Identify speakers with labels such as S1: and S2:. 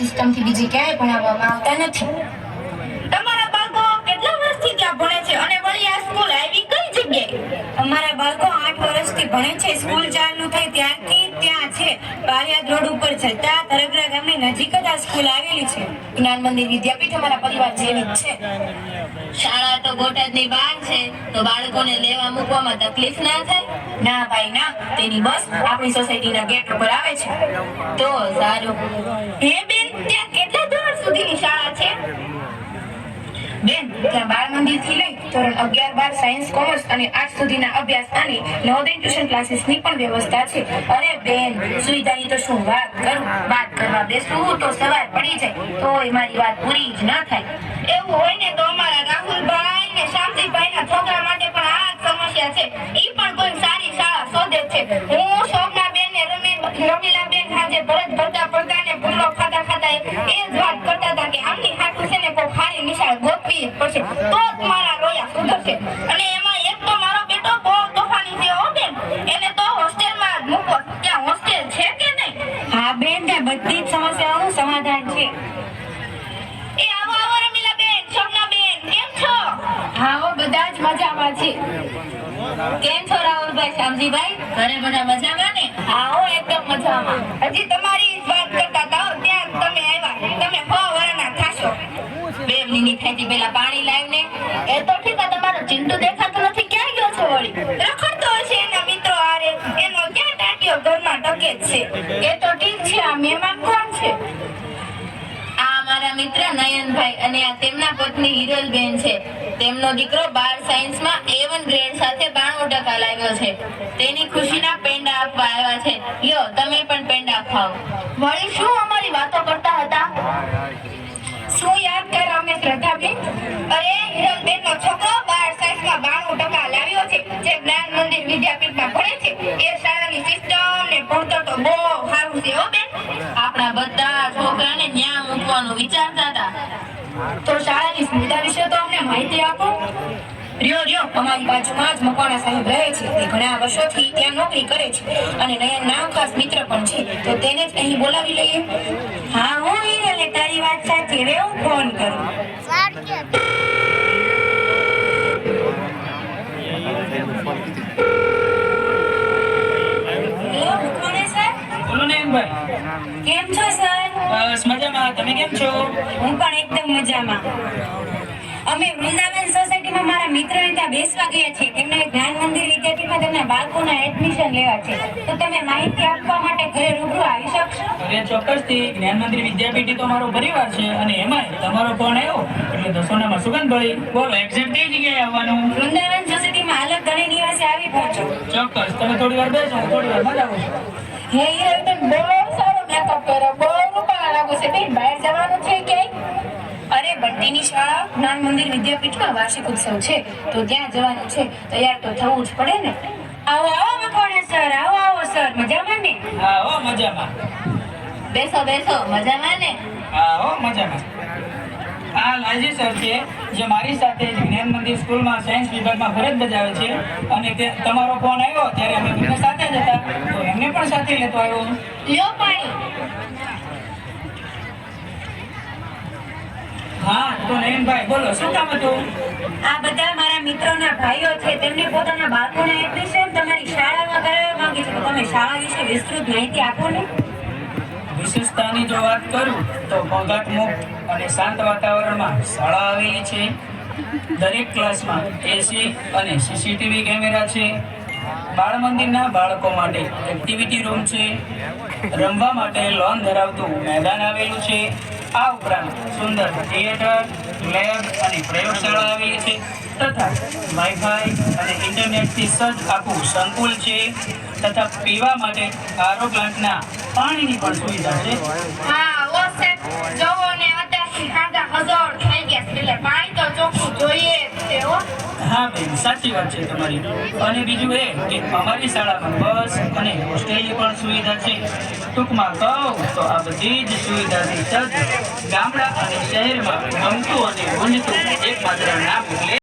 S1: સિસ્ટમથી બીજી ક્યાંય ભણાવવામાં આવતા નથી.
S2: તમારા બાળકો કેટલા વર્ષથી ત્યાં ભણે છે અને વળી આ સ્કૂલ આવી કઈ જગ્યાએ?
S1: અમારા બાળકો આઠ વર્ષથી ભણે છે. સ્કૂલ ચાલુ થઈ ત્યારથી ત્યાં છે. બારિયાદ રોડ ઉપર જતા તરગરા ગામની નજીક જ આ સ્કૂલ આવેલી છે. જ્ઞાન મંદિર વિદ્યાપીઠ અમારા પરિવાર જેવી જ છે.
S2: શાળા તો બોટાદની બહાર છે, તો બાળકોને લેવા મૂકવામાં તકલીફ ના થાય?
S1: ના ભાઈ, ના. તેની બસ આપણી સોસાયટીના ગેટ ઉપર આવે છે.
S2: તો સારું. હે બેન
S1: મારી વાત પૂરી જ ન થાય.
S2: એવું હોય ને તો અમારા રાહુલભાઈ ને ના છોકરા માટે પણ આ સમસ્યા છે. ઈ પણ કોઈ સારી શાળા શોધે છે. હું શોભના બેન ને રમી રમીલા બેન ભરતા જ પડશે. તો જ મારા રોયા સુધરશે. અને એમાં એક તો મારો બેટો બહુ તોફાની છે હો બેન. એને તો હોસ્ટેલમાં મૂકો. ત્યાં હોસ્ટેલ છે કે નહીં?
S1: હા બેન ત્યાં બધી જ સમસ્યાઓનું સમાધાન છે.
S2: એ આવો આવો રમીલા બેન શોભના બેન કેમ છો?
S1: હા હો બધા જ મજામાં છે.
S2: કેમ છો રાહુલભાઈ શામજીભાઈ ઘરે બધા મજામાં ને?
S1: હા હો એકદમ મજામાં.
S2: હજી તમારી જ વાત પેલા પાણી લાવ ને એ તો ઠીક તમારો ચિંટુ દેખાતો નથી ક્યાં ગયો છે વળી? રખડતો હશે એના મિત્રો આરે એનો ક્યાં ટાંટિયો? ઘરમાં ટકે છે.
S1: એ તો ઠીક છે આ મહેમાન કોણ છે?
S2: આ મારા મિત્ર નયનભાઈ અને આ તેમના પત્ની હિરલબેન છે. તેમનો દીકરો બાર સાયન્સમાં A1 ગ્રેડ સાથે 92 ટકા લાવ્યો છે. તેની ખુશીના પેંડા આપવા આવ્યા છે. લ્યો તમે પણ પેંડા ખાઓ. વળી શું અમારી વાતો કરતા હતા?
S1: શું યાદ કર અમે શ્રદ્ધાબેન?
S2: અરે હિરલબેન નો છોકરો બાર સાયન્સમાં 92 ટકા લાવ્યો છે. જે જ્ઞાન મંદિર વિદ્યાપીઠમાં ભણે છે. એ શાળાની સિસ્ટમ ને ભણતર તો બહુ સારું છે, હો બેન. આપણા બધા છોકરાને ન્યા મૂકવાનું વિચારતા હતા.
S1: તો શાળાની સુવિધા વિશે તો અમને માહિતી આપો. રિયો રિયો અમારી બાજુમાં જ મકવાણા સાહેબ રહે છે. તે ઘણા વર્ષોથી ત્યાં નોકરી કરે છે. અને નયન નામ ખાસ મિત્ર પણ છે. તો તેને જ અહીં બોલાવી લઈએ. હા, હું ફોન કરું. કેમ છો સર
S3: બસ મજામાં. તમે કેમ છો?
S1: હું પણ એકદમ મજામાં. અમે વૃંદાવન સોસાયટીમાં મારા મિત્રને ત્યાં બેસવા ગયા છીએ. તેમના જ્ઞાન મંદિર વિદ્યાપીઠમાં તેમના બાળકોના એડમિશન લેવા છે. તો તમે માહિતી આપવા માટે ઘરે રૂબરૂ આવી શકશો?
S3: અરે ચોક્કસથી જ્ઞાન મંદિર વિદ્યાપીઠ તો મારો પરિવાર છે અને એમાંય તમારો ફોન આવ્યો. એટલે તો સુગંધ ભળી બોલો એક્ઝેક્ટ તે જગ્યાએ આવવાનું?
S1: વૃંદાવન સોસાયટીમાં અલગ ઘણી નિવાસે આવી પહોંચો.
S3: ચોક્કસ તમે થોડી વાર બેસો થોડી વાર
S1: હે તો બહુ સારો મેકઅપ કર્યો બહુ રૂપાળા લાગો છે. બેન બહાર જવાનું છે ક્યાંય? અરે બંટીની શાળા જ્ઞાન મંદિર વિદ્યાપીઠમાં વાર્ષિક ઉત્સવ છે. તો ત્યાં જવાનું છે. તૈયાર તો થવું જ પડે ને. આવો આવો મકવાણા સર આવો આવો સર મજામાં ને?
S3: હા હો મજામાં.
S2: બેસો બેસો મજામાં ને?
S3: હા હો મજામાં. આ લાલજી સર છે જે મારી સાથે જ્ઞાન મંદિર સ્કૂલમાં સાયન્સ વિભાગમાં ફરજ બજાવે છે અને તે તમારો ફોન આવ્યો ત્યારે અમે બંને સાથે જ હતા. તો એમને પણ સાથે લેતો આવ્યો
S2: લ્યો પાણી.
S3: હા તો નયનભાઈ બોલો શું કામ હતું?
S1: આ બધા મારા મિત્રોના ભાઈઓ છે, તેમને પોતાના બાળકોના એડમિશન તમારી શાળામાં કરાવવા માંગે છે. તમે શાળા વિશે વિસ્તૃત માહિતી આપો ને.
S3: વિશેષતાની જો વાત કરું, તો ઘોંઘાટ મુક્ત અને શાંત વાતાવરણમાં શાળા આવેલી છે. દરેક ક્લાસમાં એસી અને સીસીટીવી કેમેરા છે. બાળ મંદિરના બાળકો માટે એક્ટિવિટી રૂમ છે. રમવા માટે લોન ધરાવતું મેદાન આવેલું છે. આ ઉપરાંત સુંદર થિયેટર લેબ અને પ્રયોગશાળા આવેલી છે. તથા વાઈફાઈ અને ઇન્ટરનેટથી સજ્જ આખું સંકુલ છે. તથા પીવા માટે આરો પ્લાન્ટના પાણીની પણ સુવિધા છે.
S2: હા ઓ સાહેબ જોવો અત્યારથી ખાધા હજાર હા
S3: બેન સાચી વાત છે તમારી. અને બીજું એ કે અમારી શાળામાં બસ અને હોસ્ટેલની પણ સુવિધા છે. ટૂંકમાં કહું તો આ બધી જ સુવિધાથી સજ્જ ગામડા અને શહેરમાં ગમતું અને ગુંજતું એકમાત્ર નામ